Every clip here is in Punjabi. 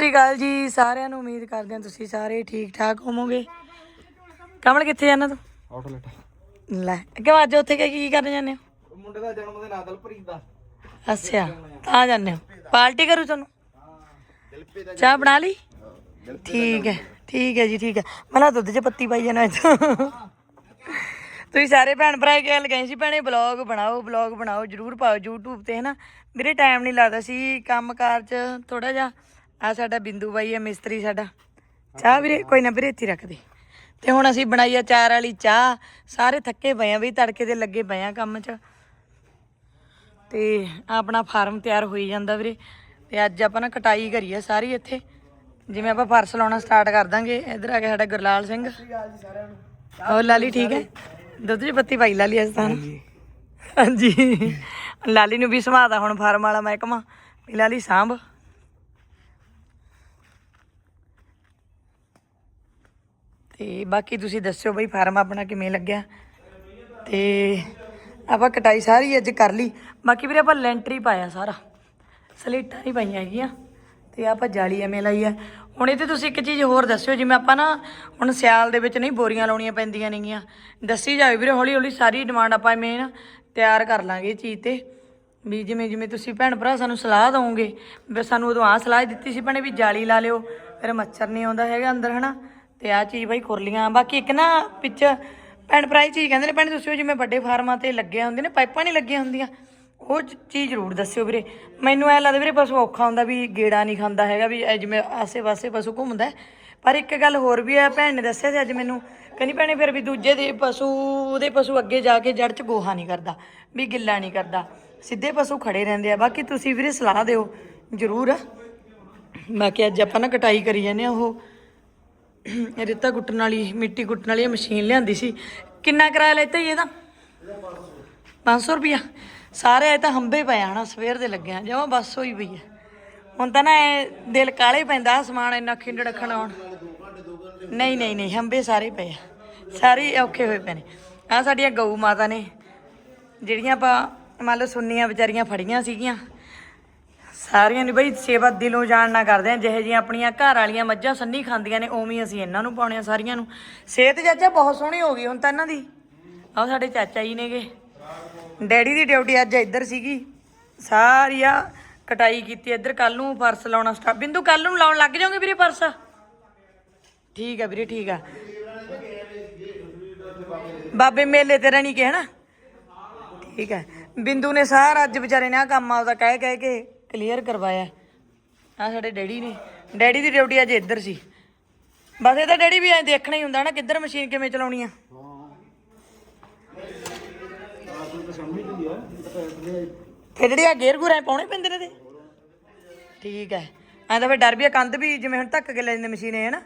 ਸ੍ਰੀ ਅਕਾਲ ਜੀ ਸਾਰਿਆਂ ਨੂੰ ਉਮੀਦ ਕਰਦੇ ਹਾਂ ਤੁਸੀਂ ਸਾਰੇ ਠੀਕ ਠਾਕ ਹੋਵੋਗੇ। ਕਮਲ ਕਿੱਥੇ ਜਾਣਾ ਤੂੰ? ਆਊਟਲੈਟ। ਲੈ ਕਿਉਂ ਅੱਜ ਉੱਥੇ ਕੀ ਕੀ ਕਰਨ ਜਾਂਦੇ ਹੋ? ਮੁੰਡੇ ਦਾ ਜਨਮ ਦਿਨ ਆ ਦਲਪ੍ਰੀਤ ਦਾ। ਅੱਛਾ ਤਾਂ ਜਾਂਦੇ ਹੋ। ਪਾਰਟੀ ਕਰੂ ਤੁਹਾਨੂੰ? ਚਾਹ ਬਣਾ ਲਈ? ਠੀਕ ਹੈ ਠੀਕ ਹੈ ਜੀ ਠੀਕ ਹੈ। ਮੈਂ ਨਾ ਦੁੱਧ 'ਚ ਪੱਤੀ ਪਾਈ ਜਾਣਾ ਇੱਥੋਂ। ਤੁਸੀਂ ਸਾਰੇ ਭੈਣ ਭਰਾ ਇਹ ਗੱਲ ਕਹੇ ਸੀ ਭੈਣੇ ਬਲੌਗ ਬਣਾਓ ਬਲੌਗ ਬਣਾਓ ਜਰੂਰ ਪਾਓ YouTube ਤੇ ਹਨਾ। ਵੀਰੇ ਟਾਈਮ ਨਹੀਂ ਲੱਗਦਾ ਸੀ ਕੰਮਕਾਰ 'ਚ ਥੋੜਾ ਜਿਹਾ। ਆ ਸਾਡਾ ਬਿੰਦੂ ਬਾਈ ਹੈ ਮਿਸਤਰੀ ਸਾਡਾ। ਚਾਹ ਵੀਰੇ ਕੋਈ ਨਾ ਵੀਰੇ ਇੱਥੇ ਰੱਖ ਦੇ। ਤੇ ਹੁਣ ਅਸੀਂ ਬਣਾਈ ਆ ਚਾਰ ਵਾਲੀ ਚਾਹ। ਸਾਰੇ ਥੱਕੇ ਪਏ ਆ ਵੀ ਤੜਕੇ ਦੇ ਲੱਗੇ ਪਏ ਆ ਕੰਮ 'ਚ। ਤੇ ਆਪਣਾ ਫਾਰਮ ਤਿਆਰ ਹੋਈ ਜਾਂਦਾ ਵੀਰੇ। ਤੇ ਅੱਜ ਆਪਾਂ ਨਾ ਕਟਾਈ ਕਰੀ ਆ ਸਾਰੀ ਇੱਥੇ। ਜਿਵੇਂ ਆਪਾਂ ਫਰਸ਼ ਲਾਉਣਾ ਸਟਾਰਟ ਕਰ ਦਾਂਗੇ। ਇੱਧਰ ਆ ਗਿਆ ਸਾਡਾ ਗੁਰਲਾਲ ਸਿੰਘ। ਹੋਰ ਲਾਲੀ ਠੀਕ ਹੈ? ਦੁੱਧ 'ਚ ਪੱਤੀ ਪਾਈ ਲਾਲੀ ਅੱਜ ਤਾਂ। ਹਾਂਜੀ। ਲਾਲੀ ਨੂੰ ਵੀ ਸਮਾਦਾ ਹੁਣ ਫਾਰਮ ਵਾਲਾ ਮਹਿਕਮਾ। ਲਾਲੀ ਸਾਂਭ। ਤੇ ਬਾਕੀ ਤੁਸੀਂ ਦੱਸਿਓ ਬਈ ਫਾਰਮ ਆਪਣਾ ਕਿਵੇਂ ਲੱਗਿਆ। ਤੇ ਆਪਾਂ ਕਟਾਈ ਸਾਰੀ ਅੱਜ ਕਰ ਲਈ। ਬਾਕੀ ਵੀਰੇ ਆਪਾਂ ਲੈਂਟਰੀ ਪਾਇਆ ਸਾਰਾ। ਸਲੇਟਾਂ ਨਹੀਂ ਪਾਈਆਂ ਹੈਗੀਆਂ। ਤੇ ਆਪਾਂ ਜਾਲੀ ਐਵੇਂ ਲਾਈ ਆ। ਹੁਣ ਇਹ ਤੇ ਤੁਸੀਂ ਇੱਕ ਚੀਜ਼ ਹੋਰ ਦੱਸਿਓ, ਜਿਵੇਂ ਆਪਾਂ ਨਾ ਹੁਣ ਸਿਆਲ ਦੇ ਵਿੱਚ ਨਹੀਂ ਬੋਰੀਆਂ ਲਾਉਣੀਆਂ ਪੈਂਦੀਆਂ ਨੇਗੀਆਂ। ਦੱਸੀ ਜਾਵੇ ਵੀਰੇ ਹੌਲੀ ਹੌਲੀ ਸਾਰੀ ਡਿਮਾਂਡ ਆਪਾਂ ਐਵੇਂ ਨਾ ਤਿਆਰ ਕਰ ਲਾਂਗੇ ਇਹ ਚੀਜ਼ ਤੇ। ਵੀ ਜਿਵੇਂ ਜਿਵੇਂ ਤੁਸੀਂ ਭੈਣ ਭਰਾ ਸਾਨੂੰ ਸਲਾਹ ਦਵੋਗੇ, ਵੀ ਸਾਨੂੰ ਉਦੋਂ ਆਹ ਸਲਾਹ ਦਿੱਤੀ ਸੀ ਭੈਣੇ ਵੀ ਜਾਲੀ ਲਾ ਲਿਓ, ਫਿਰ ਮੱਛਰ ਨਹੀਂ ਆਉਂਦਾ ਹੈਗਾ ਅੰਦਰ, ਹਨਾ? ਤੇ ਆਹ ਚੀਜ਼ ਬਾਈ ਖੁਰਲੀਆਂ। ਬਾਕੀ ਇੱਕ ਨਾ ਵਿੱਚ ਭੈਣ ਭਰਾ ਇਹ ਚੀਜ਼ ਕਹਿੰਦੇ ਨੇ, ਭੈਣ ਤੁਸੀਂ ਉਹ ਜਿਵੇਂ ਵੱਡੇ ਫਾਰਮਾਂ ਤੇ ਲੱਗਿਆ ਹੁੰਦੇ ਨੇ, ਪਾਈਪਾਂ ਨਹੀਂ ਲੱਗੀਆਂ ਹੁੰਦੀਆਂ, ਉਹ ਚੀਜ਼ ਜ਼ਰੂਰ ਦੱਸਿਓ ਵੀਰੇ। ਮੈਨੂੰ ਐ ਲੱਗਦਾ ਵੀਰੇ, ਪਸ਼ੂ ਔਖਾ ਹੁੰਦਾ ਵੀ ਗੇੜਾ ਨਹੀਂ ਖਾਂਦਾ ਹੈਗਾ, ਵੀ ਇਹ ਜਿਵੇਂ ਆਸੇ-ਪਾਸੇ ਪਸ਼ੂ ਘੁੰਮਦਾ ਪਰ ਇੱਕ ਗੱਲ ਹੋਰ ਵੀ ਆ ਭੈਣ ਨੇ ਦੱਸਿਆ ਸੀ ਅੱਜ ਮੈਨੂੰ ਕਹਿੰਦੀ ਭੈਣੇ ਫਿਰ ਵੀ ਦੂਜੇ ਦੇ ਪਸ਼ੂ, ਉਹਦੇ ਪਸ਼ੂ ਅੱਗੇ ਜਾ ਕੇ ਜੜ 'ਚ ਗੋਹਾ ਨਹੀਂ ਕਰਦਾ, ਵੀ ਗਿੱਲਾ ਨਹੀਂ ਕਰਦਾ। ਸਿੱਧੇ ਪਸ਼ੂ ਖੜੇ ਰਹਿੰਦੇ ਆ। ਬਾਕੀ ਤੁਸੀਂ ਵੀਰੇ ਸਲਾਹ ਦਿਓ, ਜ਼ਰੂਰ। ਬਾਕੀ ਅੱਜ ਆਪਾਂ ਨਾ ਕਟਾਈ ਕਰੀ ਜਾਂਦੇ ਆ ਉਹ। ਰੇਤਾ ਕੁੱਟਣ ਵਾਲੀ, ਮਿੱਟੀ ਕੁੱਟਣ ਵਾਲੀ ਮਸ਼ੀਨ ਲਿਆਂਦੀ ਸੀ। ਕਿੰਨਾ ਕਿਰਾਇਆ ਲੈਤਾ ਜੀ ਇਹਦਾ? 500 ਰੁਪਿਆ ਸਾਰੇ ਇਹ ਤਾਂ ਹੰਬੇ ਪਏ ਆ ਹਨਾ, ਸਵੇਰ ਦੇ ਲੱਗਿਆ ਆ। ਜਮਾ ਬੱਸ ਹੋਈ ਪਈ ਹੈ ਹੁਣ ਤਾਂ ਨਾ ਇਹ ਦਿਲ ਕਾਲੇ ਪੈਂਦਾ ਆਹ ਸਮਾਨ ਇੰਨਾ ਖਿੰਡੜ ਆਉਣ। ਨਹੀਂ ਨਹੀਂ ਨਹੀਂ, ਹੰਬੇ ਸਾਰੇ ਪਏ ਆ। ਸਾਰੇ ਔਖੇ ਹੋਏ ਪਏ ਨੇ। ਆ ਸਾਡੀਆਂ ਗਊ ਮਾਤਾ ਨੇ, ਜਿਹੜੀਆਂ ਆਪਾਂ ਮੰਨ ਲਓ ਸੁੰਨੀਆਂ ਵਿਚਾਰੀਆਂ ਫੜੀਆਂ ਸੀਗੀਆਂ। ਸਾਰੀਆਂ ਨੇ ਬਈ, ਸੇਵਾ ਦਿਲੋਂ ਜਾਣ ਨਾ ਕਰਦੇ। ਆ ਜਿਹੇ ਜਿਹੀਆਂ ਆਪਣੀਆਂ ਘਰ ਵਾਲੀਆਂ ਮੱਝਾਂ ਸੰਨੀ ਖਾਂਦੀਆਂ ਨੇ, ਉਵੇਂ ਹੀ ਅਸੀਂ ਇਹਨਾਂ ਨੂੰ ਪਾਉਣੇ ਆ ਸਾਰੀਆਂ ਨੂੰ। ਸਿਹਤ ਚਾਚਾ ਬਹੁਤ ਸੋਹਣੀ ਹੋ ਗਈ ਹੁਣ ਤਾਂ ਇਹਨਾਂ ਦੀ। ਆਹ ਸਾਡੇ ਚਾਚਾ ਜੀ ਨੇਗੇ। ਡੈਡੀ ਦੀ ਡਿਊਟੀ ਅੱਜ ਇੱਧਰ ਸੀਗੀ। ਸਾਰੀ ਆ ਕਟਾਈ ਕੀਤੀ ਇੱਧਰ। ਕੱਲ ਨੂੰ ਫਰਸ਼ ਲਾਉਣਾ ਸਟਾਰਟ ਬਿੰਦੂ ਕੱਲ ਨੂੰ ਲਾਉਣ ਲੱਗ ਜਾਓਗੇ ਵੀਰੇ ਫਰਸ਼? ਠੀਕ ਆ ਵੀਰੇ, ਠੀਕ ਆ। ਬਾਬੇ ਮੇਲੇ ਤੇ ਰਹਿਣੀ ਕਿ ਨਾ ਠੀਕ ਹੈ ਬਿੰਦੂ ਨੇ ਸਾਰਾ ਅੱਜ ਵਿਚਾਰੇ ਨੇ ਆ ਕੰਮ ਆਪਦਾ ਕਹਿ ਕਹਿ ਕੇ ਕਲੀਅਰ ਕਰਵਾਇਆ। ਆ ਸਾਡੇ ਡੈਡੀ ਨੇ। ਡੈਡੀ ਦੀ ਡਿਊਟੀ ਅੱਜ ਇੱਧਰ ਸੀ। ਬਸ ਇਹ ਤਾਂ ਡੈਡੀ ਵੀ ਐ ਦੇਖਣਾ ਹੀ ਹੁੰਦਾ ਨਾ ਕਿੱਧਰ ਮਸ਼ੀਨ ਕਿਵੇਂ ਚਲਾਉਣੀ ਆ। ਫਿਰ ਜਿਹੜੀ ਆ ਗੇਅਰ ਗੁਰਾਂ ਪਾਉਣੇ ਪੈਂਦੇ ਨੇ ਤੇ ਠੀਕ ਹੈ ਐਂ ਤਾਂ ਫਿਰ ਡਰ ਵੀ ਆ, ਕੰਧ ਵੀ ਜਿਵੇਂ ਹੁਣ ਧੱਕ ਕੇ ਲੈ ਜਾਂਦੇ ਮਸ਼ੀਨ ਹੈ ਨਾ?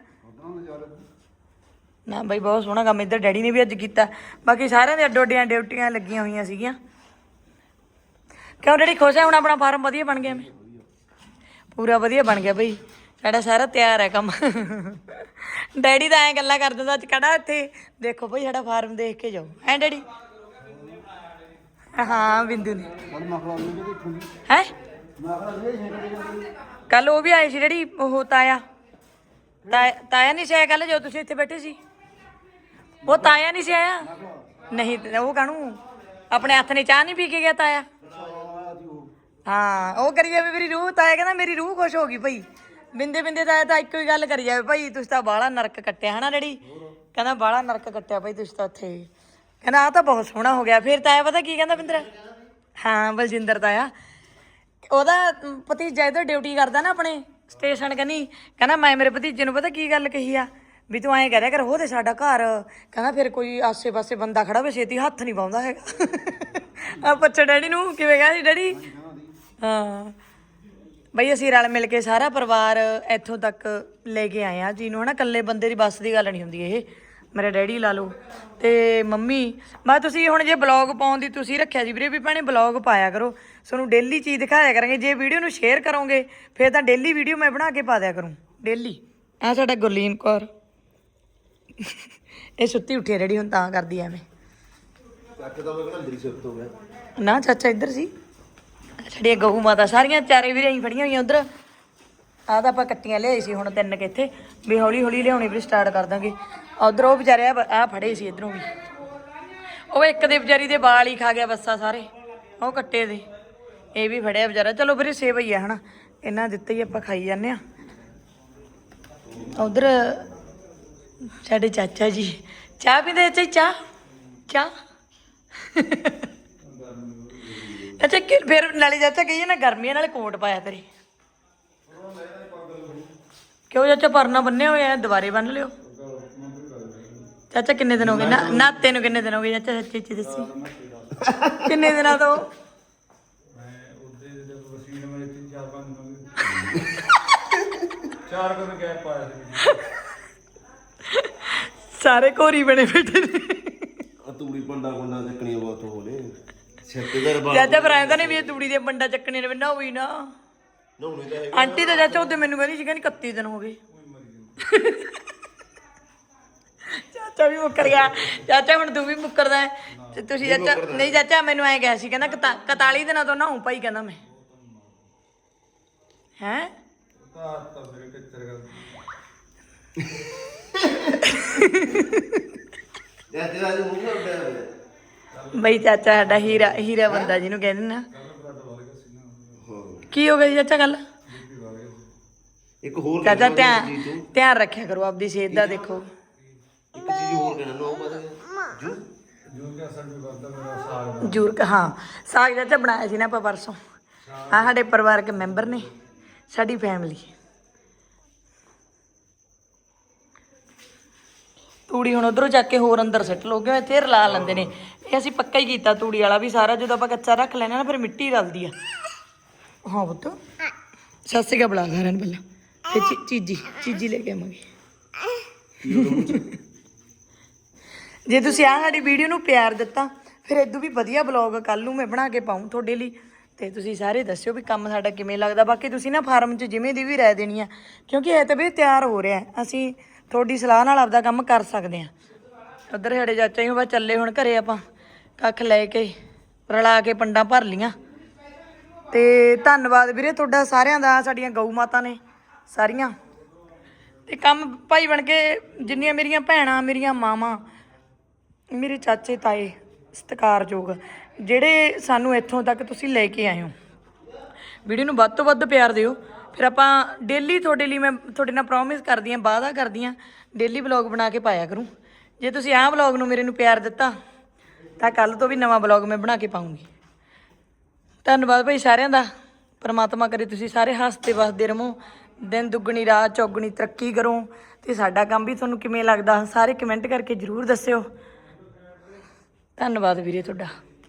ਨਾ ਬਾਈ, ਬਹੁਤ ਸੋਹਣਾ ਕੰਮ ਇੱਧਰ ਡੈਡੀ ਨੇ ਵੀ ਅੱਜ ਕੀਤਾ। ਬਾਕੀ ਸਾਰਿਆਂ ਦੇ ਅੱਡੋ ਅੱਡੀਆਂ ਡਿਊਟੀਆਂ ਲੱਗੀਆਂ ਹੋਈਆਂ ਸੀਗੀਆਂ। ਕਿਉਂ ਡੈਡੀ ਖੁਸ਼ ਹੈ ਹੁਣ ਆਪਣਾ ਫਾਰਮ ਵਧੀਆ ਬਣ ਗਿਆ ਮੈਂ? ਪੂਰਾ ਵਧੀਆ ਬਣ ਗਿਆ ਬਈ। ਸਾਡਾ ਸਾਰਾ ਤਿਆਰ ਹੈ ਕੰਮ। ਡੈਡੀ ਤਾਂ ਐਂ ਗੱਲਾਂ ਕਰ ਦਿੰਦਾ ਅੱਜ ਕੜਾ ਇੱਥੇ। ਦੇਖੋ ਬਈ ਸਾਡਾ ਫਾਰਮ ਦੇਖ ਕੇ ਜਾਓ। ਐਂ ਡੈਡੀ? ਹਾਂ, ਬਿੰਦੂ ਨੇ। ਹੈ? ਕੱਲ ਉਹ ਵੀ ਆਏ ਸੀ ਜਿਹੜੀ ਉਹ ਤਾਇਆ। ਤਾਇਆ ਤਾਇਆ ਨਹੀਂ ਸੀ ਆਇਆ ਕੱਲ ਜੋ ਤੁਸੀਂ ਇੱਥੇ ਬੈਠੇ ਸੀ? ਉਹ ਤਾਇਆ ਨਹੀਂ ਸੀ ਆਇਆ? ਨਹੀਂ, ਉਹ ਕਾਹਨੂੰ? ਆਪਣੇ ਹੱਥ ਨੇ ਚਾਹ ਨਹੀਂ ਪੀ ਕੇ ਗਿਆ ਤਾਇਆ? ਹਾਂ, ਉਹ ਕਰੀ ਜਾਵੇ ਮੇਰੀ ਰੂਹ, ਤਾਇਆ ਕਹਿੰਦਾ ਮੇਰੀ ਰੂਹ ਖੁਸ਼ ਹੋ ਗਈ ਭਾਈ। ਬਿੰਦੇ ਬਿੰਦੇ ਤਾਇਆ ਤਾਂ ਇੱਕੋ ਹੀ ਗੱਲ ਕਰੀ ਜਾਵੇ, ਭਾਈ ਤੁਸੀਂ ਤਾਂ ਬਾਹਲਾ ਨਰਕ ਕੱਟਿਆ, ਹਨਾ ਡੈਡੀ? ਕਹਿੰਦਾ ਬਾਹਲਾ ਨਰਕ ਕੱਟਿਆ ਭਾਈ ਤੁਸੀਂ ਤਾਂ ਉੱਥੇ। ਕਹਿੰਦਾ ਆ ਤਾਂ ਬਹੁਤ ਸੋਹਣਾ ਹੋ ਗਿਆ। ਫਿਰ ਤਾਇਆ ਪਤਾ ਕੀ ਕਹਿੰਦਾ ਬਿੰਦਰਾ? ਹਾਂ, ਬਲਜਿੰਦਰ ਤਾਇਆ। ਉਹਦਾ ਭਤੀਜਾ ਇਹਦਾ ਡਿਊਟੀ ਕਰਦਾ ਨਾ ਆਪਣੇ ਸਟੇਸ਼ਨ ਕਨੀ। ਕਹਿੰਦਾ ਮੈਂ ਮੇਰੇ ਭਤੀਜੇ ਨੂੰ ਪਤਾ ਕੀ ਗੱਲ ਕਹੀ ਆ? ਵੀ ਤੂੰ ਐਂ ਕਰਿਆ ਕਰ, ਉਹ ਤੇ ਸਾਡਾ ਘਰ। ਕਹਿੰਦਾ ਫਿਰ ਕੋਈ ਆਸੇ-ਪਾਸੇ ਬੰਦਾ ਖੜਾ ਵੇ ਛੇਤੀ ਹੱਥ ਨਹੀਂ ਪਾਉਂਦਾ ਹੈਗਾ। ਆ ਪੁੱਛ ਡੈਡੀ ਨੂੰ, ਕਿਵੇਂ ਕਹਿੰਦਾ ਸੀ ਡੈਡੀ? ਹਾਂ। ਬਈ ਅਸੀਂ ਰਲ ਮਿਲ ਕੇ ਸਾਰਾ ਪਰਿਵਾਰ ਇੱਥੋਂ ਤੱਕ ਲੈ ਕੇ ਆਏ ਆ ਜੀ ਨੂੰ ਹਨਾ ਇਕੱਲੇ ਬੰਦੇ ਦੀ ਬੱਸ ਦੀ ਗੱਲ ਨਹੀਂ ਹੁੰਦੀ ਇਹ। ਮੇਰੇ ਡੈਡੀ ਲਾ ਲਓ ਤੇ ਮੰਮੀ ਮੈਂ ਤੁਸੀਂ ਹੁਣ ਜੇ ਬਲੌਗ ਪਾਉਣ ਦੀ ਤੁਸੀਂ ਰੱਖਿਆ ਜੀ ਵੀਰੇ ਵੀ ਭੈਣੇ ਬਲੌਗ ਪਾਇਆ ਕਰੋ। ਤੁਹਾਨੂੰ ਡੇਲੀ ਚੀਜ਼ ਦਿਖਾਇਆ ਕਰਾਂਗੇ। ਜੇ ਵੀਡੀਓ ਨੂੰ ਸ਼ੇਅਰ ਕਰੋਗੇ ਫਿਰ ਤਾਂ ਡੇਲੀ ਵੀਡੀਓ ਮੈਂ ਬਣਾ ਕੇ ਪਾ ਦਿਆ ਕਰੂੰ। ਡੇਲੀ। ਆ ਸਾਡਾ ਗੁਰਲੀਨ ਕੌਰ। ਇਹ ਸੁੱਤੀ ਉੱਠੀ ਰੈਡੀ ਹੁਣ ਤਾਂ ਕਰਦੀ ਐਵੇਂ। ਚੱਕ ਦਾ ਮੈਂ ਕਹਿੰਦਾ ਸੁੱਤ ਹੋ ਗਿਆ? ਨਾ ਚਾਚਾ ਇੱਧਰ ਸੀ। ਸਾਡੀਆਂ ਗਊ ਮਾਤਾ ਸਾਰੀਆਂ, ਚਾਰੇ ਵੀਰੇ ਅਸੀਂ ਫੜੀਆਂ ਹੋਈਆਂ ਉਧਰ। ਆਹ ਤਾਂ ਆਪਾਂ ਕੱਟੀਆਂ ਲਿਆਈ ਸੀ ਹੁਣ ਤਿੰਨ ਕਿ ਇੱਥੇ। ਵੀ ਹੌਲੀ ਹੌਲੀ ਲਿਆਉਣੀ ਵੀ ਸਟਾਰਟ ਕਰ ਦਾਂਗੇ। ਉਧਰ ਉਹ ਵਿਚਾਰੇ ਆ ਫੜੇ ਸੀ ਇਧਰੋਂ ਵੀ। ਉਹ ਇੱਕ ਦੇ ਵਿਚਾਰੀ ਦੇ ਵਾਲ ਹੀ ਖਾ ਗਿਆ ਬੱਸਾ ਸਾਰੇ। ਉਹ ਕੱਟੇ ਦੇ। ਇਹ ਵੀ ਫੜਿਆ ਵਿਚਾਰਾ। ਚਲੋ ਵੀਰੇ, ਸੇਵ ਹੀ ਆ, ਹਨਾ। ਇਹਨਾਂ ਦਿੱਤੇ ਹੀ ਆਪਾਂ ਖਾਈ ਜਾਂਦੇ ਆ ਉਧਰ ਸਾਡੇ ਚਾਚਾ ਜੀ। ਚਾਹ ਪੀਂਦੇ ਚਾਚਾ, ਚਾਹ? ਚਾਹ? ਅੱਛਾ, ਕਿ ਫਿਰ ਨਾਲੇ ਚਾਚਾ ਕਹੀਏ ਨਾ, ਗਰਮੀਆਂ ਨਾਲੇ ਕੋਟ ਪਾਇਆ ਤੇਰੀ। ਕਿਉਂ ਚਾਚਾ, ਪਰਨਾ ਬੰਨੇ ਹੋਏ ਆ ਦੁਬਾਰੇ ਬੰਨ ਲਿਓ। ਚਾਚਾ, ਕਿੰਨੇ ਦਿਨ ਹੋ ਗਏ? ਨਾ, ਨਾਤੇ ਨੂੰ ਕਿੰਨੇ ਦਿਨ ਹੋ ਗਏ? ਚਾਚਾ ਸੱਚੀ ਸੱਚੀ ਦੱਸੀ। ਕਿੰਨੇ ਦਿਨਾਂ ਤੋਂ? ਚਾਰ ਦਿਨ ਗੈਪ ਪਾਇਆ ਸੀ ਸਾਰੇ ਘੋਰੀ ਬਣੇ ਬੈਠੇ ਨੇ। ਤੂੜੀ ਪੰਡਾ ਪੰਡਾ ਚੱਕਣੀਆਂ ਬਹੁਤ ਹੋ ਨੇ ਸਿਰ ਤੇ ਦਰਬਾਰ ਚਾਚਾ ਫਿਰ ਐਂ ਤਾਂ ਨਹੀਂ ਵੀ ਇਹ ਤੂੜੀ ਦੇ ਬੰਡਾ ਚੱਕਣੇ ਨੇ ਨਾ ਹੋਈ ਨਾ। ਨਹਾਉਣੇ ਤਾਂ ਹੈ ਆਂਟੀ ਤਾਂ ਚਾਚਾ ਉਹਦੇ ਮੈਨੂੰ ਕਹਿੰਦੀ ਸੀ ਕਹਿੰਦੀ 31 ਦਿਨ ਹੋ ਗਏ। ਚਾਚਾ ਵੀ ਮੁੱਕਰ ਗਿਆ। ਚਾਚਾ ਹੁਣ ਤੂੰ ਵੀ ਮੁੱਕਰਦਾ ਹੈ। ਤੇ ਤੁਸੀਂ ਚਾਚਾ ਨਹੀਂ ਚਾਚਾ ਮੈਨੂੰ ਐਂ ਕਿਹਾ ਸੀ ਕਹਿੰਦਾ ਕਤਾ- 41 ਦਿਨਾਂ ਤੋਂ ਨਹਾਉਂ ਭਾਈ ਕਹਿੰਦਾ ਮੈਂ। ਹੈ? ਤਾਂ ਤਾਂ ਫਿਰ ਕਿੱਥੇ ਕਰ ਯਾ ਤੇਰਾ ਜੋ ਮੂੰਹ ਉੱਡਿਆ ਹੋਇਆ। ਬਈ ਚਾਚਾ ਸਾਡਾ ਹੀਰਾ ਹੀਰਾ ਬੰਦਾ ਜਿਹਨੂੰ ਕਹਿੰਦੇ ਨਾ ਕੀ ਹੋ ਗਿਆ ਜੀ ਚਾਚਾ ਗੱਲ? ਇੱਕ ਹੋਰ ਚਾਚਾ ਧਿਆਨ ਤੂੰ। ਧਿਆਨ ਰੱਖਿਆ ਕਰੋ ਆਪਦੀ ਸਿਹਤ ਦਾ ਦੇਖੋ ਇੱਕ ਚੀਜ਼ ਹੋਰ ਕਹਿਣਾ ਨਾ ਉਹ ਪਤਾ ਹੈ ਜੂ ਸਾਗ ਸਾਗ ਚਾਚਾ ਬਣਾਇਆ ਸੀ ਨਾ ਆਪਾਂ ਪਰਸੋਂ। ਆ ਸਾਡੇ ਪਰਿਵਾਰਕ ਮੈਂਬਰ ਨੇ ਸਾਡੀ ਫੈਮਿਲੀ ਤੂੜੀ ਹੁਣ ਉਧਰੋਂ ਚੱਕ ਕੇ ਹੋਰ ਅੰਦਰ ਸਿੱਟ ਲੋ ਕਿਉਂ ਇੱਥੇ ਰਲਾ ਲੈਂਦੇ ਨੇ? ਇਹ ਅਸੀਂ ਪੱਕਾ ਹੀ ਕੀਤਾ ਤੂੜੀ ਵਾਲਾ ਵੀ ਸਾਰਾ, ਜਦੋਂ ਆਪਾਂ ਕੱਚਾ ਰੱਖ ਲੈਣਾ ਨਾ, ਫਿਰ ਮਿੱਟੀ ਰਲਦੀ ਆ। ਹਾਂ ਪੁੱਤ। ਸਤਿ ਸ਼੍ਰੀ ਅਕਾਲ, ਬੁਲਾ ਸਾਰਿਆਂ ਨੂੰ ਪਹਿਲਾਂ। ਤੇ ਚੀ- ਚੀਜੀ ਚੀਜੀ ਲੈ ਕੇ ਆਵਾਂਗੇ। ਜੇ ਤੁਸੀਂ ਆਹ ਸਾਡੀ ਵੀਡੀਓ ਨੂੰ ਪਿਆਰ ਦਿੱਤਾ, ਫਿਰ ਇਦੋਂ ਵੀ ਵਧੀਆ ਬਲੌਗ ਕੱਲ ਨੂੰ ਮੈਂ ਬਣਾ ਕੇ ਪਾਉਂ ਤੁਹਾਡੇ ਲਈ। ਤੇ ਤੁਸੀਂ ਸਾਰੇ ਦੱਸਿਓ ਵੀ ਕੰਮ ਸਾਡਾ ਕਿਵੇਂ ਲੱਗਦਾ। ਬਾਕੀ ਤੁਸੀਂ ਨਾ ਫਾਰਮ 'ਚ ਜਿਵੇਂ ਦੀ ਵੀ ਰਾਏ ਦੇਣੀ ਆ, ਕਿਉਂਕਿ ਇਹ ਤਾਂ ਵੀ ਤਿਆਰ ਹੋ ਰਿਹਾ। ਹੈ। ਅਸੀਂ ਤੁਹਾਡੀ ਸਲਾਹ ਨਾਲ ਆਪਦਾ ਕੰਮ ਕਰ ਸਕਦੇ ਆ। ਉਧਰ ਸਾਡੇ ਚਾਚਾ ਜੀ ਬਸ ਚੱਲੇ ਹੁਣ ਘਰੇ ਆਪਾਂ, ਕੱਖ ਲੈ ਕੇ, ਰਲਾ ਕੇ ਪੰਡਾਂ ਭਰ ਲੀਆਂ। ਤੇ ਧੰਨਵਾਦ ਵੀਰੇ ਤੁਹਾਡਾ ਸਾਰਿਆਂ ਦਾ, ਸਾਡੀਆਂ ਗਊ ਮਾਤਾ ਨੇ, ਸਾਰੀਆਂ। ਤੇ ਕੰਮ ਭਾਈ ਬਣ ਕੇ ਜਿੰਨੀਆਂ ਮੇਰੀਆਂ ਭੈਣਾਂ, ਮੇਰੀਆਂ ਮਾਵਾਂ, ਮੇਰੇ ਚਾਚੇ ਤਾਏ, ਸਤਿਕਾਰਯੋਗ, ਜਿਹੜੇ ਸਾਨੂੰ ਇੱਥੋਂ ਤੱਕ ਤੁਸੀਂ ਲੈ ਕੇ ਆਏ ਹੋ। ਵੀਡੀਓ ਨੂੰ ਵੱਧ ਤੋਂ ਵੱਧ ਪਿਆਰ ਦਿਓ। ਫਿਰ ਆਪਾਂ ਡੇਲੀ ਤੁਹਾਡੇ ਲਈ ਮੈਂ ਤੁਹਾਡੇ ਨਾਲ ਪ੍ਰੋਮਿਸ ਕਰਦੀ ਹਾਂ, ਵਾਅਦਾ ਕਰਦੀ ਹਾਂ ਡੇਲੀ ਵਲੌਗ ਬਣਾ ਕੇ ਪਾਇਆ ਕਰੂੰ। ਜੇ ਤੁਸੀਂ ਆਹ ਵਲੌਗ ਨੂੰ ਮੇਰੇ ਨੂੰ ਪਿਆਰ ਦਿੱਤਾ, ਤਾਂ ਕੱਲ ਤੋਂ ਵੀ ਨਵਾਂ ਵਲੌਗ ਮੈਂ ਬਣਾ ਕੇ ਪਾਉਂਗੀ ਧੰਨਵਾਦ ਭਾਈ ਸਾਰਿਆਂ ਦਾ। ਪਰਮਾਤਮਾ ਕਰੇ ਤੁਸੀਂ ਸਾਰੇ ਹੱਸਦੇ ਵਸਦੇ ਰਹੋ, ਦਿਨ ਦੁੱਗਣੀ, ਰਾਤ ਚੌਗਣੀ, ਤਰੱਕੀ ਕਰੋ। ਤੇ ਸਾਡਾ ਕੰਮ ਵੀ ਤੁਹਾਨੂੰ ਕਿਵੇਂ ਲੱਗਦਾ, ਸਾਰੇ ਕਮੈਂਟ ਕਰਕੇ ਜਰੂਰ ਦੱਸਿਓ। ਧੰਨਵਾਦ ਵੀਰੇ ਤੁਹਾਡਾ।